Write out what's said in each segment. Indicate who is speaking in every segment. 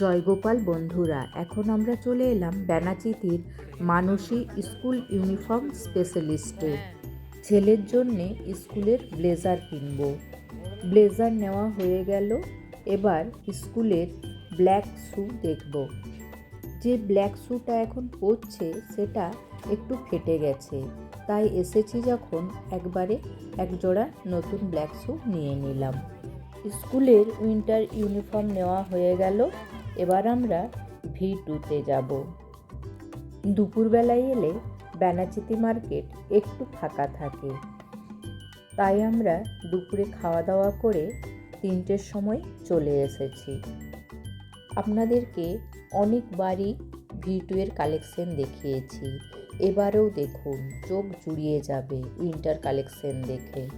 Speaker 1: জয়গোপাল বন্ধুরা, এখন আমরা চলে এলাম ব্যানাচিতির মানসী স্কুল ইউনিফর্ম স্পেশালিস্টে। ছেলের জন্যে স্কুলের ব্লেজার কিনব। ব্লেজার নেওয়া হয়ে গেল, এবার স্কুলের ব্ল্যাক শ্যু দেখব। যে ব্ল্যাক শ্যুটা এখন পরছে, সেটা একটু ফেটে গেছে। তাই এসেছি যখন একবারে একজোড়া নতুন ব্ল্যাক শ্যু নিয়ে নিলাম। স্কুলের উইন্টার ইউনিফর্ম নেওয়া হয়ে গেল এবার আমরা ভি টুতে যাব। দুপুরবেলায় এলে ব্যানাচিতি মার্কেট একটু ফাঁকা থাকে। তাই আমরা দুপুরে খাওয়া দাওয়া করে তিনটের সময় চলে এসেছি। আপনাদেরকে অনেকবারই ভি টু এর কালেকশন দেখিয়েছি। এবারেও দেখুন, চোখ জুড়িয়ে যাবে উইন্টার কালেকশন দেখে।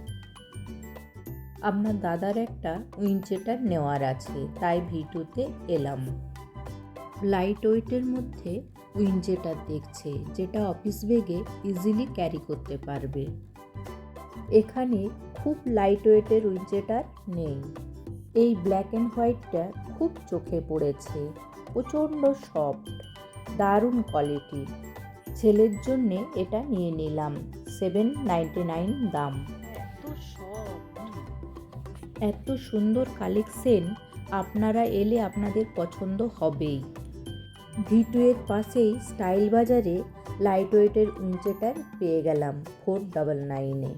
Speaker 1: আপনার দাদার একটা উইঞ্চেটার নেওয়ার আছে, তাই ভিটুতে এলাম। লাইট ওয়েটের মধ্যে উইঞ্চেটার দেখছে, যেটা অফিস ব্যাগে ইজিলি ক্যারি করতে পারবে। এখানে খুব লাইট ওয়েটের উইঞ্চেটার নেই। এই ব্ল্যাক অ্যান্ড হোয়াইটটা খুব চোখে পড়েছে, প্রচণ্ড সফট দারুণ কোয়ালিটি ছেলের জন্যে এটা নিয়ে নিলাম সেভেন নাইনটি নাইন দাম।
Speaker 2: এত
Speaker 1: এত সুন্দর কালেকশন আপনারা এলে আপনাদের পছন্দ হবেই। ভিটু এর পাশেই স্টাইল বাজারে লাইট ওয়েটের উইঞ্চেটার পেয়ে গেলাম ফোর ডাবল নাইনে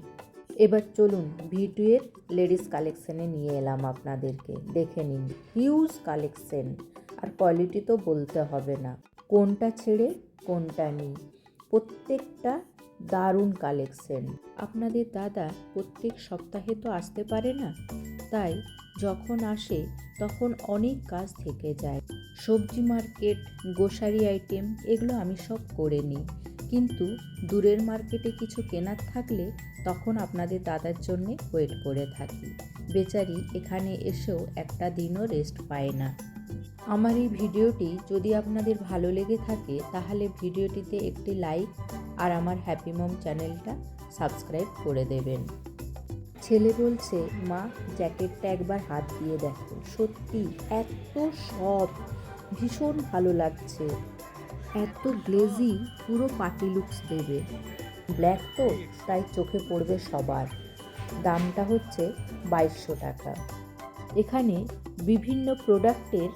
Speaker 1: এবার চলুন ভিটু এর লেডিস কালেকশানে নিয়ে এলাম আপনাদেরকে, দেখে নিন। হিউজ কালেকশন আর কোয়ালিটি তো বলতে হবে না। কোনটা ছেড়ে, কোনটা নিই। প্রত্যেকটা দারুণ কালেকশন আপনাদের দাদা প্রত্যেক সপ্তাহে তো আসতে পারে না? তাই যখন আসে তখন অনেক কাজ থেকে যায়। সবজি মার্কেট গোসারি আইটেম এগুলো আমি সব করে নিই। কিন্তু দূরের মার্কেটে কিছু কেনার থাকলে তখন আপনাদের দাদার জন্যে ওয়েট করে থাকি। বেচারি এখানে এসেও একটা দিনও রেস্ট পায় না। আমার এই ভিডিওটি যদি আপনাদের ভালো লেগে থাকে তাহলে ভিডিওটিতে একটি লাইক আর আমার হ্যাপি মম চ্যানেলটা সাবস্ক্রাইব করে দেবেন। ছেলে বলছে, মা, জ্যাকেটটা একবার হাত দিয়ে দেখো। সত্যি, এত সব। ভীষণ ভালো লাগছে। এত গ্লেজি, পুরো পার্টি লুকস দেবে। ব্ল্যাক তো, তাই চোখে পড়বে সবার। দামটা হচ্ছে বাইশশো টাকা। এখানে বিভিন্ন প্রোডাক্টের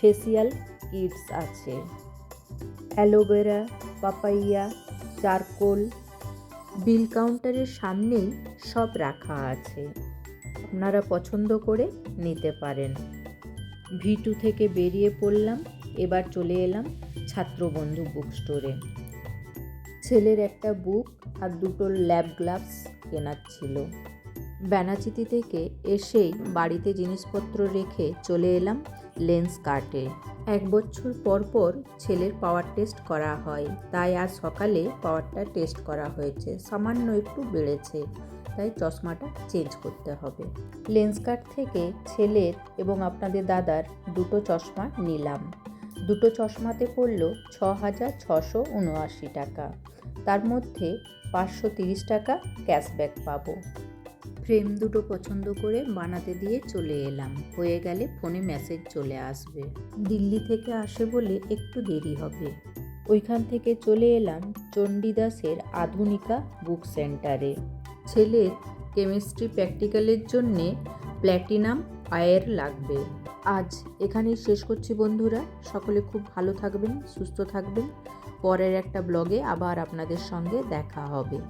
Speaker 1: ফেসিয়াল কিটস আছে। Aloe vera, papaya, charcoal bill কাউন্টারের সামনেই সব রাখা আছে। আপনারা পছন্দ করে নিতে পারেন। ভিটু থেকে বেরিয়ে পড়লাম, এবার চলে এলাম ছাত্রবন্ধু বুক স্টোরে ছেলের একটা বুক আর দুটো ল্যাব গ্লাভস কেনার ছিল। ব্যানাচিতি থেকে এসেই বাড়িতে জিনিসপত্র রেখে চলে এলাম লেন্স কার্টে। এক বছর পর পর ছেলের পাওয়ার টেস্ট করা হয়। তাই আজ সকালে পাওয়ারটা টেস্ট করা হয়েছে। সামান্য একটু বেড়েছে। তাই চশমাটা চেঞ্জ করতে হবে। লেন্স কার্ট থেকে ছেলের এবং আপনাদের দাদার দুটো চশমা নিলাম। দুটো চশমাতে পড়ল ছ হাজার ছশো উনআশি টাকা। তার মধ্যে পাঁচশো তিরিশ টাকা ক্যাশব্যাক পাবো। ফ্রেম দুটো পছন্দ করে বানাতে দিয়ে চলে এলাম। হয়ে গেলে ফোনে মেসেজ চলে আসবে। দিল্লি থেকে আসে বলে একটু দেরি হবে। ওইখান থেকে চলে এলাম চণ্ডীদাসের আধুনিকা বুক সেন্টারে। ছেলের কেমিস্ট্রি প্র্যাকটিক্যালের জন্যে প্ল্যাটিনাম আয়ের লাগবে। আজ এখানেই শেষ করছি বন্ধুরা। সকলে খুব ভালো থাকবেন, সুস্থ থাকবেন। পরের একটা ব্লগে আবার আপনাদের সঙ্গে দেখা হবে।